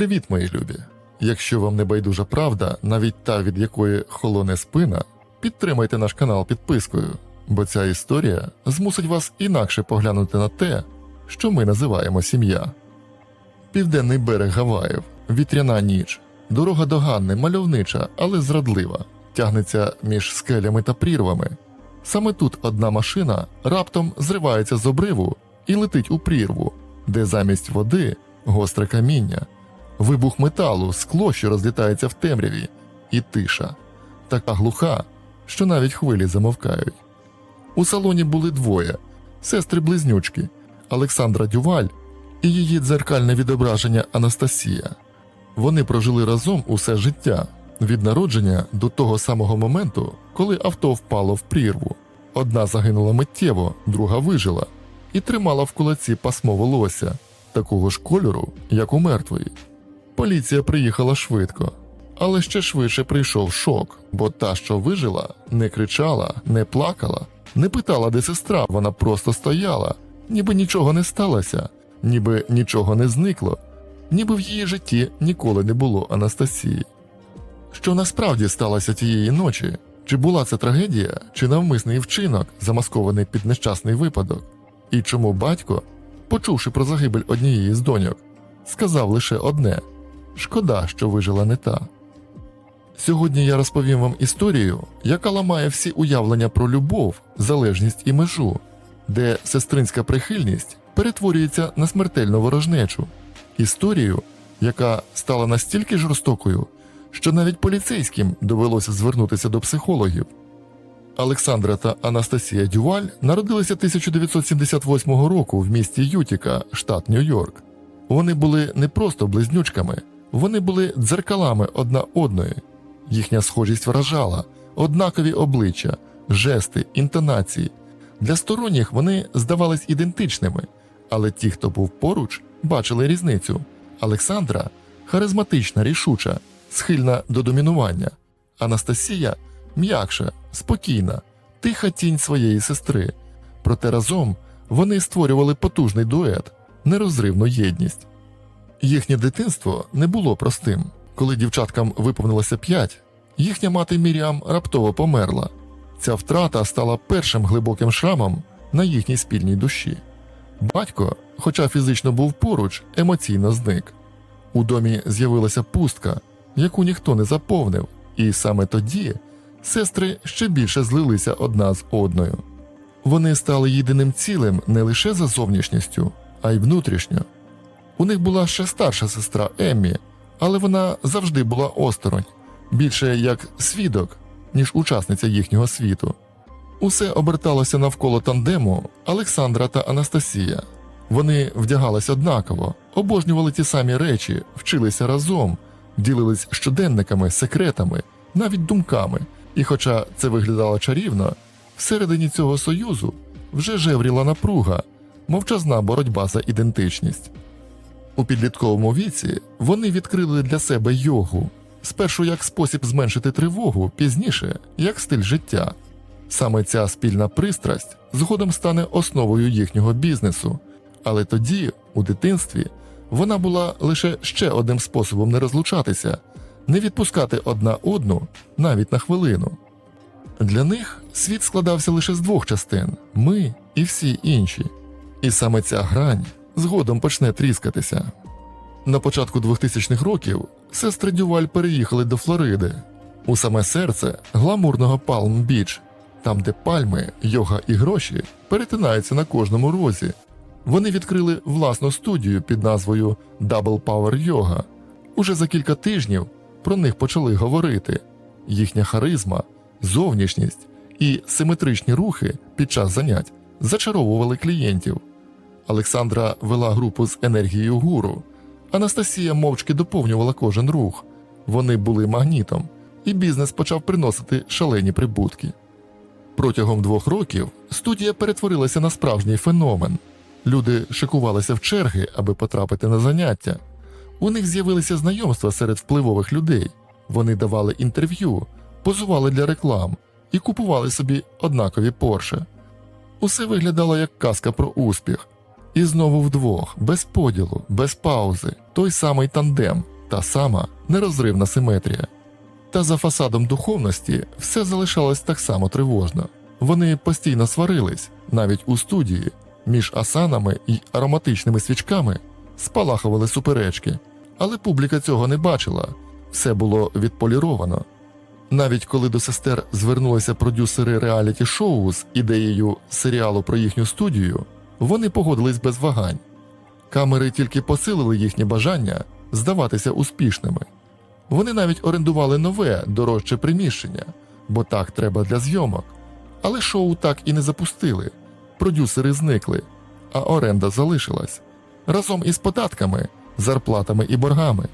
Привіт, мої любі! Якщо вам не байдужа правда, навіть та, від якої холоне спина, підтримайте наш канал підпискою, бо ця історія змусить вас інакше поглянути на те, що ми називаємо сім'я. Південний берег Гаваїв, вітряна ніч, дорога до Ганни мальовнича, але зрадлива, тягнеться між скелями та прірвами. Саме тут одна машина раптом зривається з обриву і летить у прірву, де замість води гостре каміння, вибух металу, скло, що розлітається в темряві, і тиша, така глуха, що навіть хвилі замовкають. У салоні були двоє сестри-близнючки Олександра Дюваль і її дзеркальне відображення Анастасія. Вони прожили разом усе життя від народження до того самого моменту, коли авто впало в прірву. Одна загинула миттєво, друга вижила і тримала в кулаці пасмо волосся, такого ж кольору, як у мертвої. Поліція приїхала швидко, але ще швидше прийшов шок, бо та, що вижила, не кричала, не плакала, не питала, де сестра, вона просто стояла, ніби нічого не сталося, ніби нічого не зникло, ніби в її житті ніколи не було Анастасії. Що насправді сталося тієї ночі? Чи була це трагедія, чи навмисний вчинок, замаскований під нещасний випадок? І чому батько, почувши про загибель однієї з доньок, сказав лише одне шкода, що вижила не та. Сьогодні я розповім вам історію, яка ламає всі уявлення про любов, залежність і межу, де сестринська прихильність перетворюється на смертельну ворожнечу, історію, яка стала настільки жорстокою, що навіть поліцейським довелося звернутися до психологів. Олександра та Анастасія Дюваль народилися 1978 року в місті Ютіка, штат Нью-Йорк. Вони були не просто близнючками, вони були дзеркалами одна одної. Їхня схожість вражала, однакові обличчя, жести, інтонації. Для сторонніх вони здавались ідентичними, але ті, хто був поруч, бачили різницю. Олександра харизматична, рішуча, схильна до домінування. Анастасія м'якша, спокійна, тиха тінь своєї сестри. Проте разом вони створювали потужний дует, нерозривну єдність. Їхнє дитинство не було простим. Коли дівчаткам виповнилося п'ять, їхня мати Міріам раптово померла. Ця втрата стала першим глибоким шрамом на їхній спільній душі. Батько, хоча фізично був поруч, емоційно зник. У домі з'явилася пустка, яку ніхто не заповнив, і саме тоді сестри ще більше злилися одна з одною. Вони стали єдиним цілим не лише за зовнішністю, а й внутрішньо. У них була ще старша сестра Еммі, але вона завжди була осторонь, більше як свідок, ніж учасниця їхнього світу. Усе оберталося навколо тандему Олександра та Анастасія. Вони вдягались однаково, обожнювали ті самі речі, вчилися разом, ділились щоденниками, секретами, навіть думками. І хоча це виглядало чарівно, всередині цього союзу вже жевріла напруга, мовчазна боротьба за ідентичність. У підлітковому віці вони відкрили для себе йогу, спершу як спосіб зменшити тривогу, пізніше як стиль життя. Саме ця спільна пристрасть згодом стане основою їхнього бізнесу, але тоді, у дитинстві, вона була лише ще одним способом не розлучатися, не відпускати одна одну навіть на хвилину. Для них світ складався лише з двох частин ми і всі інші. І саме ця грань згодом почне тріскатися. На початку 2000-х років сестри Дюваль переїхали до Флориди, у саме серце гламурного Палм Біч, там, де пальми, йога і гроші перетинаються на кожному розі. Вони відкрили власну студію під назвою Double Power Yoga. Уже за кілька тижнів про них почали говорити. Їхня харизма, зовнішність і симетричні рухи під час занять зачаровували клієнтів. Олександра вела групу з енергією гуру. Анастасія мовчки доповнювала кожен рух. Вони були магнітом, і бізнес почав приносити шалені прибутки. Протягом двох років студія перетворилася на справжній феномен. Люди шикувалися в черги, аби потрапити на заняття. У них з'явилися знайомства серед впливових людей. Вони давали інтерв'ю, позували для реклам і купували собі однакові Порше. Усе виглядало як казка про успіх. І знову вдвох, без поділу, без паузи, той самий тандем, та сама нерозривна симетрія. Та за фасадом духовності все залишалось так само тривожно. Вони постійно сварились, навіть у студії, між асанами і ароматичними свічками спалахували суперечки, але публіка цього не бачила, все було відполіровано. Навіть коли до сестер звернулися продюсери реаліті шоу з ідеєю серіалу про їхню студію, вони погодились без вагань. Камери тільки посилили їхнє бажання здаватися успішними. Вони навіть орендували нове дорожче приміщення, бо так треба для зйомок. Але шоу так і не запустили. Продюсери зникли, а оренда залишилась разом із податками, зарплатами і боргами.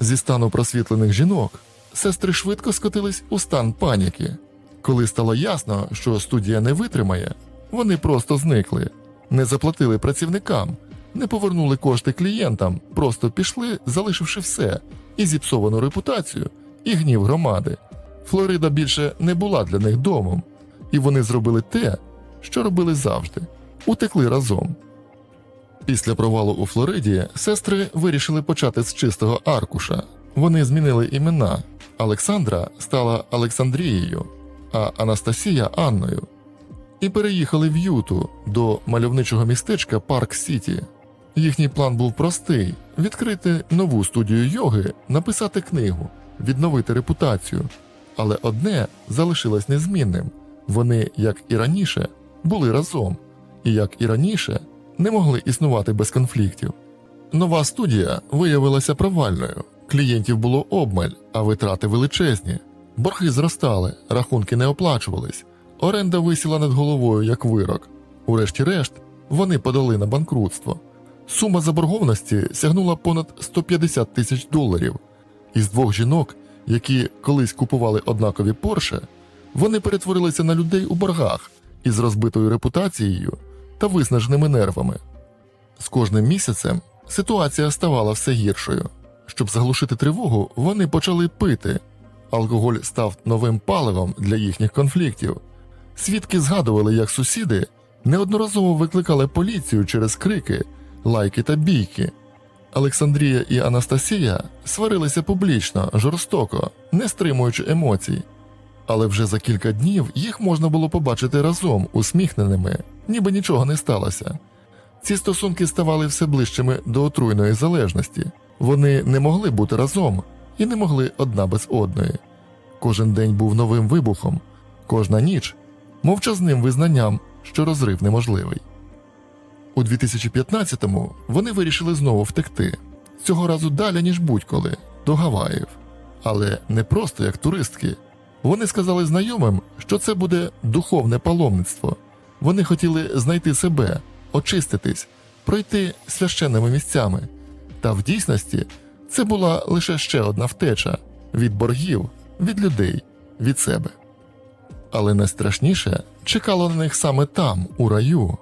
Зі стану просвітлених жінок сестри швидко скотились у стан паніки. Коли стало ясно, що студія не витримає, вони просто зникли, не заплатили працівникам, не повернули кошти клієнтам, просто пішли, залишивши все і зіпсовану репутацію, і гнів громади. Флорида більше не була для них домом, і вони зробили те, що робили завжди утекли разом. Після провалу у Флориді сестри вирішили почати з чистого аркуша. Вони змінили імена. Олександра стала Олександрією, а Анастасія Анною. І переїхали в Юту до мальовничого містечка Парк Сіті. Їхній план був простий: відкрити нову студію йоги, написати книгу, відновити репутацію. Але одне залишилось незмінним: вони, як і раніше, були разом, і як і раніше, не могли існувати без конфліктів. Нова студія виявилася провальною. Клієнтів було обмаль, а витрати величезні. Борги зростали, рахунки не оплачувались, оренда висіла над головою як вирок. Урешті-решт, вони подали на банкрутство. Сума заборгованості сягнула понад 150 тисяч доларів. Із двох жінок, які колись купували однакові Порше, вони перетворилися на людей у боргах із розбитою репутацією та виснаженими нервами. З кожним місяцем ситуація ставала все гіршою. Щоб заглушити тривогу, вони почали пити. Алкоголь став новим паливом для їхніх конфліктів. Свідки згадували, як сусіди неодноразово викликали поліцію через крики, лайки та бійки. Олександрія і Анастасія сварилися публічно, жорстоко, не стримуючи емоцій. Але вже за кілька днів їх можна було побачити разом, усміхненими, ніби нічого не сталося. Ці стосунки ставали все ближчими до отруйної залежності. Вони не могли бути разом і не могли одна без одної. Кожен день був новим вибухом, кожна ніч мовчазним визнанням, що розрив неможливий. У 2015-му вони вирішили знову втекти, цього разу далі, ніж будь-коли, до Гаваїв. Але не просто як туристки. Вони сказали знайомим, що це буде духовне паломництво. Вони хотіли знайти себе, очиститись, пройти священними місцями. Та в дійсності це була лише ще одна втеча від боргів, від людей, від себе. Але найстрашніше чекало на них саме там, у раю.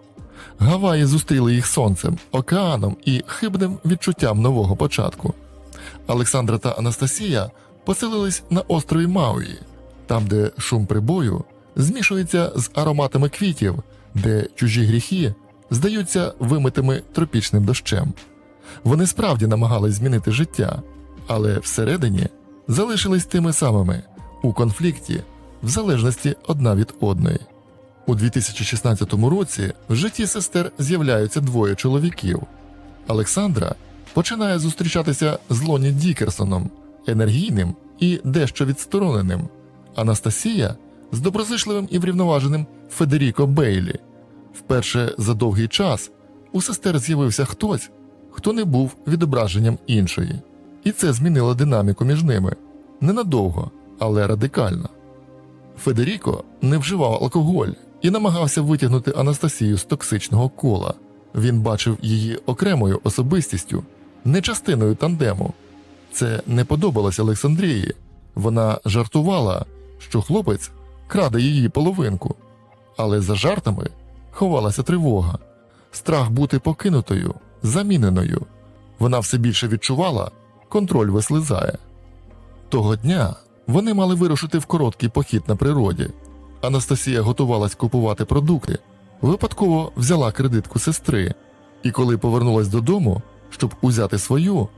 Гаваї зустріли їх сонцем, океаном і хибним відчуттям нового початку. Олександра та Анастасія поселились на острові Мауї, там, де шум прибою змішується з ароматами квітів, де чужі гріхи здаються вимитими тропічним дощем. Вони справді намагались змінити життя, але всередині залишились тими самими у конфлікті, в залежності одна від одної. У 2016 році в житті сестер з'являються двоє чоловіків. Олександра починає зустрічатися з Лоні Дікерсоном, енергійним і дещо відстороненим. Анастасія з доброзичливим і врівноваженим Федеріко Бейлі. Вперше за довгий час у сестер з'явився хтось, хто не був відображенням іншої, і це змінило динаміку між ними ненадовго, але радикально. Федеріко не вживав алкоголь і намагався витягнути Анастасію з токсичного кола. Він бачив її окремою особистістю, не частиною тандему. Це не подобалось Олександрії. Вона жартувала, що хлопець краде її половинку, але за жартами ховалася тривога, страх бути покинутою, заміненою. Вона все більше відчувала, контроль вислизає. Того дня вони мали вирушити в короткий похід на природі. Анастасія готувалась купувати продукти, випадково взяла кредитку сестри. І коли повернулась додому, щоб узяти свою,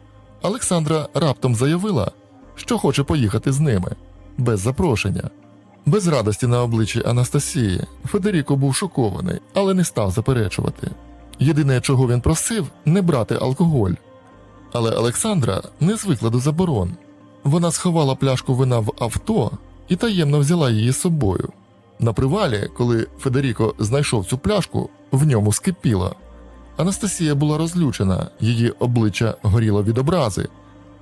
Олександра раптом заявила, що хоче поїхати з ними без запрошення. Без радості на обличчі Анастасії Федеріко був шокований, але не став заперечувати. Єдине, чого він просив, не брати алкоголь. Але Олександра не звикла до заборон. Вона сховала пляшку вина в авто і таємно взяла її з собою. На привалі, коли Федеріко знайшов цю пляшку, в ньому скипіло. Анастасія була розлючена, її обличчя горіло від образи.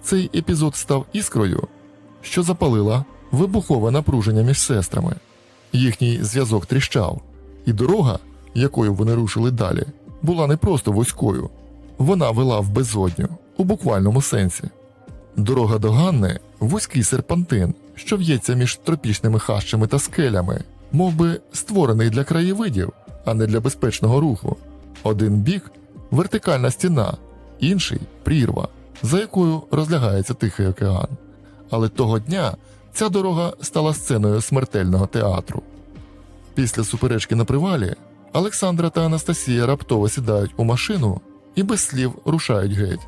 Цей епізод став іскрою, що запалила вибухове напруження між сестрами. Їхній зв'язок тріщав, і дорога, якою вони рушили далі, була не просто вузькою, вона вела в безодню у буквальному сенсі. Дорога до Ганни вузький серпантин, що в'ється між тропічними хащами та скелями, мов би створений для краєвидів, а не для безпечного руху. Один бік вертикальна стіна, інший прірва, за якою розлягається Тихий океан. Але того дня ця дорога стала сценою смертельного театру. Після суперечки на привалі Олександра та Анастасія раптово сідають у машину і без слів рушають геть.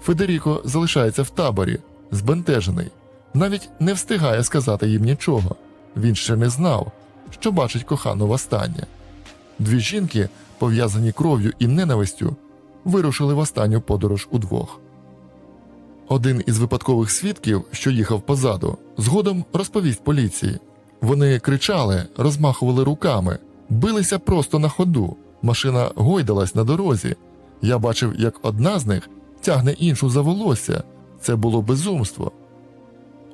Федеріко залишається в таборі, збентежений, навіть не встигає сказати їм нічого. Він ще не знав, що бачить кохану востаннє. Дві жінки, пов'язані кров'ю і ненавистю, вирушили в останню подорож удвох. Один із випадкових свідків, що їхав позаду, згодом розповість поліції. Вони кричали, розмахували руками, билися просто на ходу. Машина гойдалась на дорозі. Я бачив, як одна з них тягне іншу за волосся. Це було безумство.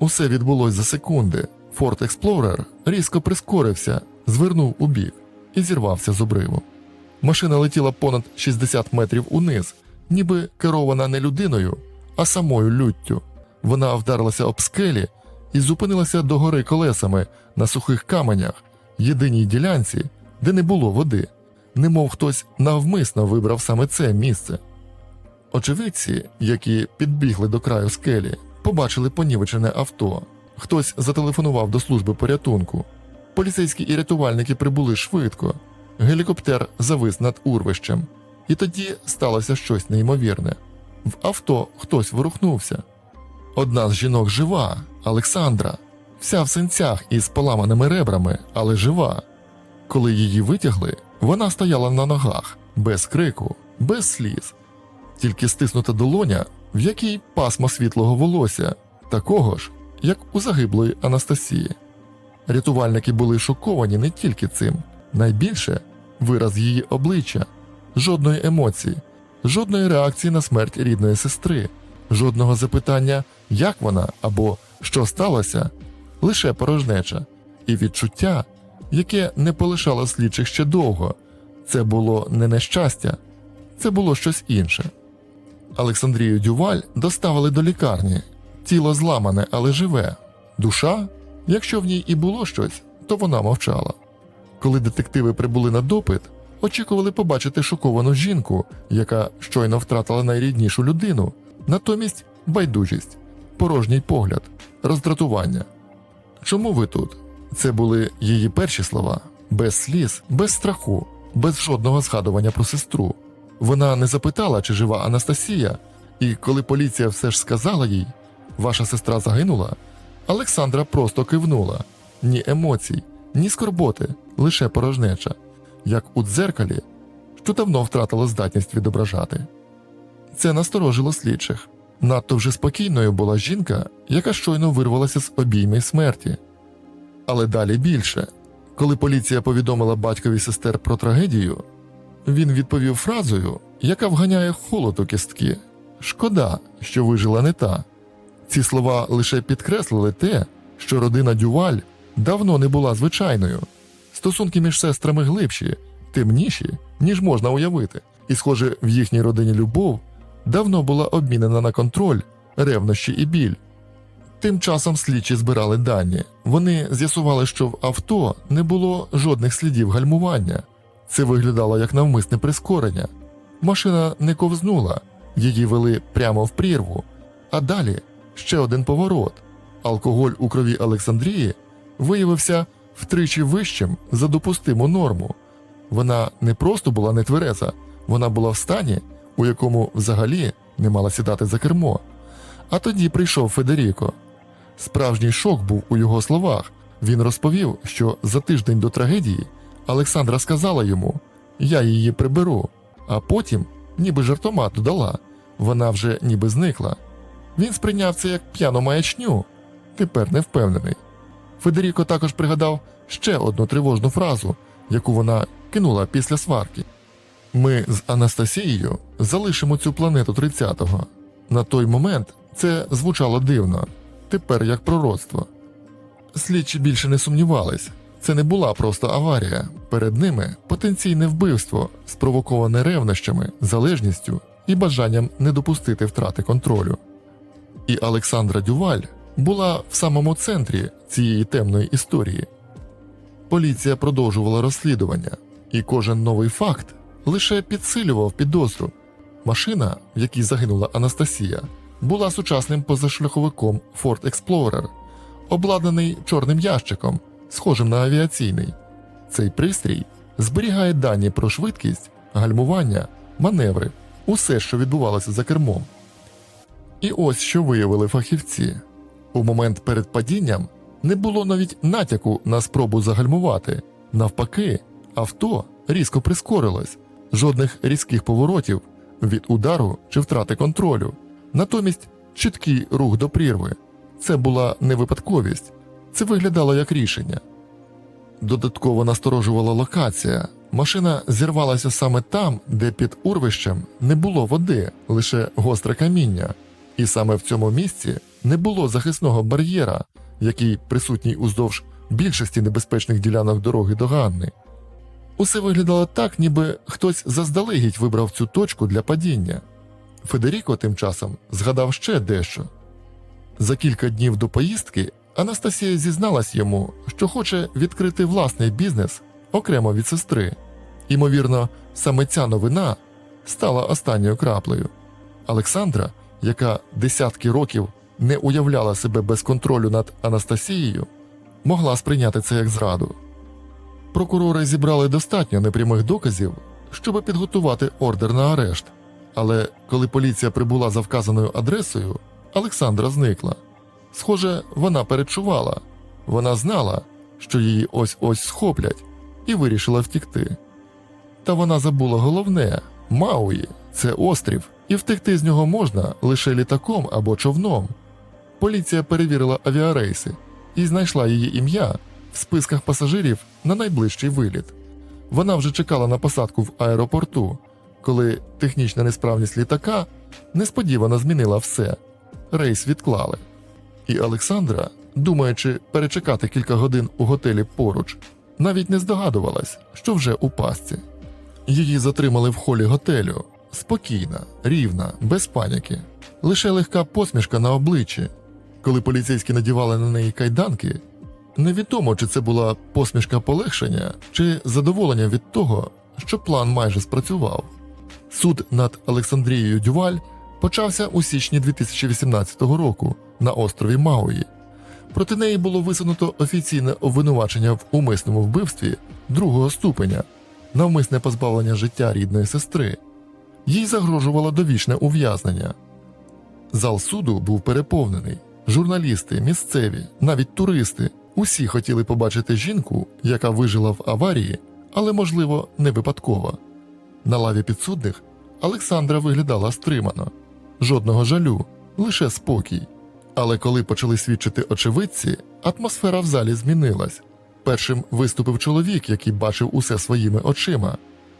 Усе відбулось за секунди. Форт Експлорер різко прискорився, звернув у бік і зірвався з обриву. Машина летіла понад 60 метрів униз, ніби керована не людиною, а самою люттю. Вона вдарилася об скелі і зупинилася догори колесами на сухих каменях, єдиній ділянці, де не було води, немов хтось навмисно вибрав саме це місце. Очевидці, які підбігли до краю скелі, побачили понівечене авто. Хтось зателефонував до служби порятунку. Поліцейські і рятувальники прибули швидко. Гелікоптер завис над урвищем, і тоді сталося щось неймовірне. В авто хтось ворухнувся. Одна з жінок жива, Олександра, вся в синцях із поламаними ребрами, але жива. Коли її витягли, вона стояла на ногах, без крику, без сліз, тільки стиснута долоня, в якій пасмо світлого волосся, такого ж, як у загиблої Анастасії. Рятувальники були шоковані не тільки цим, найбільше вираз її обличчя, жодної емоції, жодної реакції на смерть рідної сестри, жодного запитання, як вона або що сталося, лише порожнеча, і відчуття, яке не полишало слідчих ще довго. Це було не нещастя, це було щось інше. Олександрію Дюваль доставили до лікарні. Тіло зламане, але живе. Душа, якщо в ній і було щось, то вона мовчала. Коли детективи прибули на допит, очікували побачити шоковану жінку, яка щойно втратила найріднішу людину, натомість байдужість, порожній погляд, роздратування. Чому ви тут? Це були її перші слова, без сліз, без страху, без жодного згадування про сестру. Вона не запитала, чи жива Анастасія, і коли поліція все ж сказала їй, ваша сестра загинула, Олександра просто кивнула ні емоцій, ні скорботи, лише порожнеча, як у дзеркалі, що давно втратило здатність відображати. Це насторожило слідчих. Надто вже спокійною була жінка, яка щойно вирвалася з обійми смерті. Але далі більше. Коли поліція повідомила батькові сестер про трагедію, він відповів фразою, яка вганяє холод у кістки. Шкода, що вижила не та. Ці слова лише підкреслили те, що родина Дюваль давно не була звичайною. Стосунки між сестрами глибші, темніші, ніж можна уявити, і, схоже, в їхній родині любов давно була обмінена на контроль, ревнощі і біль. Тим часом слідчі збирали дані. Вони з'ясували, що в авто не було жодних слідів гальмування. Це виглядало як навмисне прискорення. Машина не ковзнула, її вели прямо в прірву, а далі ще один поворот. Алкоголь у крові Олександрії виявився втричі вищим за допустиму норму. Вона не просто була нетвереза, Вона була в стані, у якому взагалі не мала сідати за кермо. А тоді прийшов Федеріко. Справжній шок був у його словах. Він розповів, що за тиждень до трагедії Олександра сказала йому: Я її приберу, а потім, ніби жартома додала, вона вже ніби зникла. Він сприйняв це як п'яну маячню, тепер не впевнений. Федеріко також пригадав ще одну тривожну фразу, яку вона кинула після сварки. Ми з Анастасією залишимо цю планету 30-го. На той момент це звучало дивно, тепер як пророцтво. Слідчі більше не сумнівались. Це не була просто аварія. Перед ними потенційне вбивство, спровоковане ревнощами, залежністю і бажанням не допустити втрати контролю. І Олександра Дюваль була в самому центрі цієї темної історії. Поліція продовжувала розслідування, і кожен новий факт лише підсилював підозру. Машина, в якій загинула Анастасія, була сучасним позашляховиком Ford Explorer, обладнаний чорним ящиком, схожим на авіаційний. Цей пристрій зберігає дані про швидкість, гальмування, маневри, усе, що відбувалося за кермом. І ось що виявили фахівці: у момент перед падінням не було навіть натяку на спробу загальмувати. Навпаки, авто різко прискорилось, жодних різких поворотів від удару чи втрати контролю. Натомість чіткий рух до прірви. Це була не випадковість, це виглядало як рішення. Додатково насторожувала локація. Машина зірвалася саме там, де під урвищем не було води, лише гостре каміння. І саме в цьому місці не було захисного бар'єра, який присутній уздовж більшості небезпечних ділянок дороги до Ганни. Усе виглядало так, ніби хтось заздалегідь вибрав цю точку для падіння. Федеріко тим часом згадав ще дещо. За кілька днів до поїздки Анастасія зізналась йому, що хоче відкрити власний бізнес окремо від сестри. Імовірно, саме ця новина стала останньою краплею. Олександра, яка десятки років не уявляла себе без контролю над Анастасією, могла сприйняти це як зраду. Прокурори зібрали достатньо непрямих доказів, щоб підготувати ордер на арешт. Але коли поліція прибула за вказаною адресою, Олександра зникла. Схоже, вона перечувала. Вона знала, що її ось ось схоплять, і вирішила втікти. Та вона забула головне Мауї це острів, і втекти з нього можна лише літаком або човном. Поліція перевірила авіарейси і знайшла її ім'я в списках пасажирів на найближчий виліт. Вона вже чекала на посадку в аеропорту, коли технічна несправність літака несподівано змінила все. Рейс відклали. І Олександра, думаючи перечекати кілька годин у готелі поруч, навіть не здогадувалась, що вже у пастці. Її затримали в холі готелю, спокійна, рівна, без паніки, лише легка посмішка на обличчі. Коли поліцейські надівали на неї кайданки, невідомо, чи це була посмішка полегшення чи задоволення від того, що план майже спрацював. Суд над Олександрією Дюваль почався у січні 2018 року на острові Мауї. Проти неї було висунуто офіційне обвинувачення в умисному вбивстві другого ступеня, навмисне позбавлення життя рідної сестри. Їй загрожувало довічне ув'язнення. Зал суду був переповнений. Журналісти, місцеві, навіть туристи усі хотіли побачити жінку, яка вижила в аварії, але, можливо, не випадково. На лаві підсудних Олександра виглядала стримано, жодного жалю, лише спокій. Але коли почали свідчити очевидці, атмосфера в залі змінилась. Першим виступив чоловік, який бачив усе своїми очима.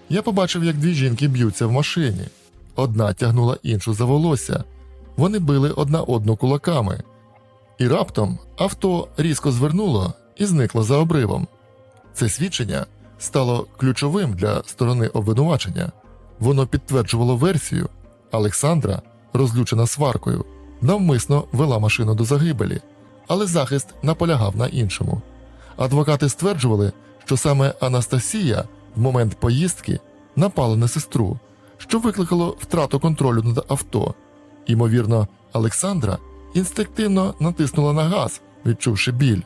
Я побачив, як дві жінки б'ються в машині. Одна тягнула іншу за волосся. Вони били одна одну кулаками. І раптом авто різко звернуло і зникло за обривом. Це свідчення стало ключовим для сторони обвинувачення. Воно підтверджувало версію. Олександра, розлючена сваркою, навмисно вела машину до загибелі, але захист наполягав на іншому. Адвокати стверджували, що саме Анастасія в момент поїздки напала на сестру, що викликало втрату контролю над авто. Імовірно, Олександра інстинктивно натиснула на газ, відчувши біль.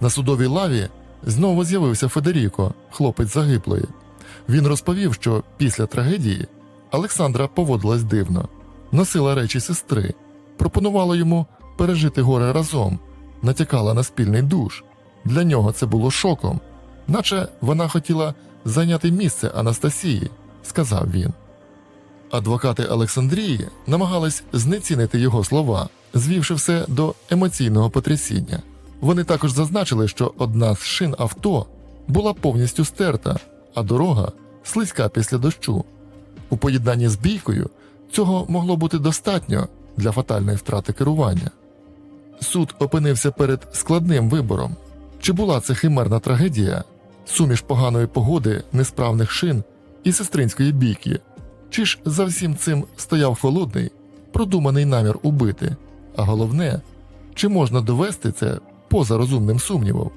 На судовій лаві знову з'явився Федеріко, хлопець загиблої. Він розповів, що після трагедії Олександра поводилась дивно, носила речі сестри, пропонувала йому пережити горе разом, натякала на спільний душ. Для нього це було шоком, наче вона хотіла зайняти місце Анастасії, сказав він. Адвокати Олександрії намагались знецінити його слова, звівши все до емоційного потрясіння. Вони також зазначили, що одна з шин авто була повністю стерта, а дорога слизька після дощу. У поєднанні з бійкою цього могло бути достатньо для фатальної втрати керування. Суд опинився перед складним вибором: чи була це химерна трагедія, суміш поганої погоди, несправних шин і сестринської бійки, чи ж за всім цим стояв холодний, продуманий намір убити, а головне, чи можна довести це поза розумним сумнівом?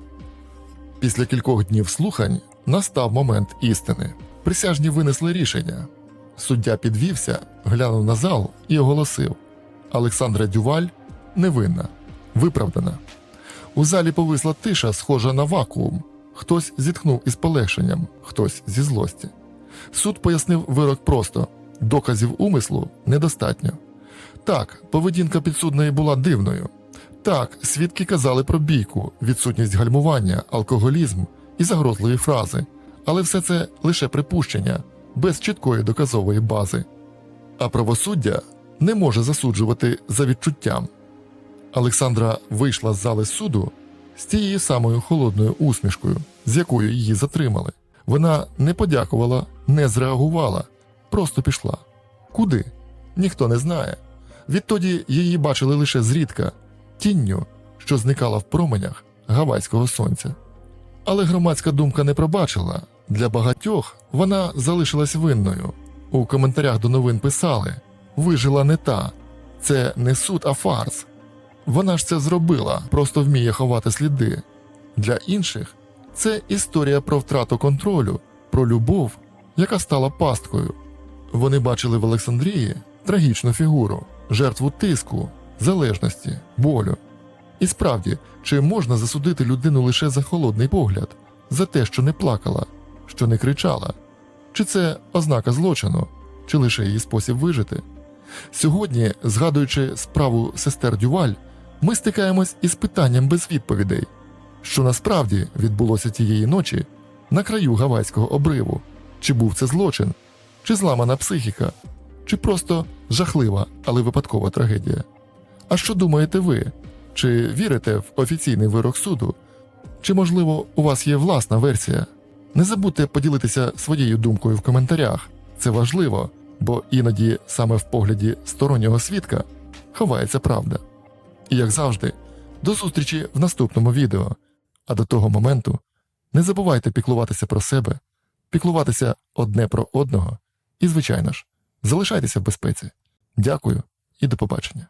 Після кількох днів слухань настав момент істини. Присяжні винесли рішення. Суддя підвівся, глянув на зал і оголосив: Олександра Дюваль невинна, виправдана. У залі повисла тиша, схожа на вакуум. Хтось зітхнув із полегшенням, хтось зі злості. Суд пояснив вирок просто: доказів умислу недостатньо. Так, поведінка підсудної була дивною. Так, свідки казали про бійку, відсутність гальмування, алкоголізм і загрозливі фрази, але все це лише припущення, без чіткої доказової бази. А правосуддя не може засуджувати за відчуттям. Олександра вийшла з зали суду з тією самою холодною усмішкою, з якою її затримали. Вона не подякувала, не зреагувала, просто пішла. Куди? Ніхто не знає. Відтоді її бачили лише зрідка, тінню, що зникала в променях гавайського сонця. Але громадська думка не пробачила. Для багатьох вона залишилась винною. У коментарях до новин писали: вижила не та, це не суд, а фарс. Вона ж це зробила, просто вміє ховати сліди. Для інших це історія про втрату контролю, про любов, яка стала пасткою. Вони бачили в Олександрії трагічну фігуру, жертву тиску, залежності, болю. І справді, чи можна засудити людину лише за холодний погляд, за те, що не плакала, що не кричала? Чи це ознака злочину, чи лише її спосіб вижити? Сьогодні, згадуючи справу сестер Дюваль, ми стикаємось із питанням без відповідей, що насправді відбулося тієї ночі на краю гавайського обриву, чи був це злочин, чи зламана психіка, чи просто жахлива, але випадкова трагедія. А що думаєте ви? Чи вірите в офіційний вирок суду? Чи, можливо, у вас є власна версія? Не забудьте поділитися своєю думкою в коментарях. Це важливо, бо іноді саме в погляді стороннього свідка ховається правда. І як завжди, до зустрічі в наступному відео. А до того моменту не забувайте піклуватися про себе, піклуватися одне про одного і, звичайно ж, залишайтеся в безпеці. Дякую і до побачення.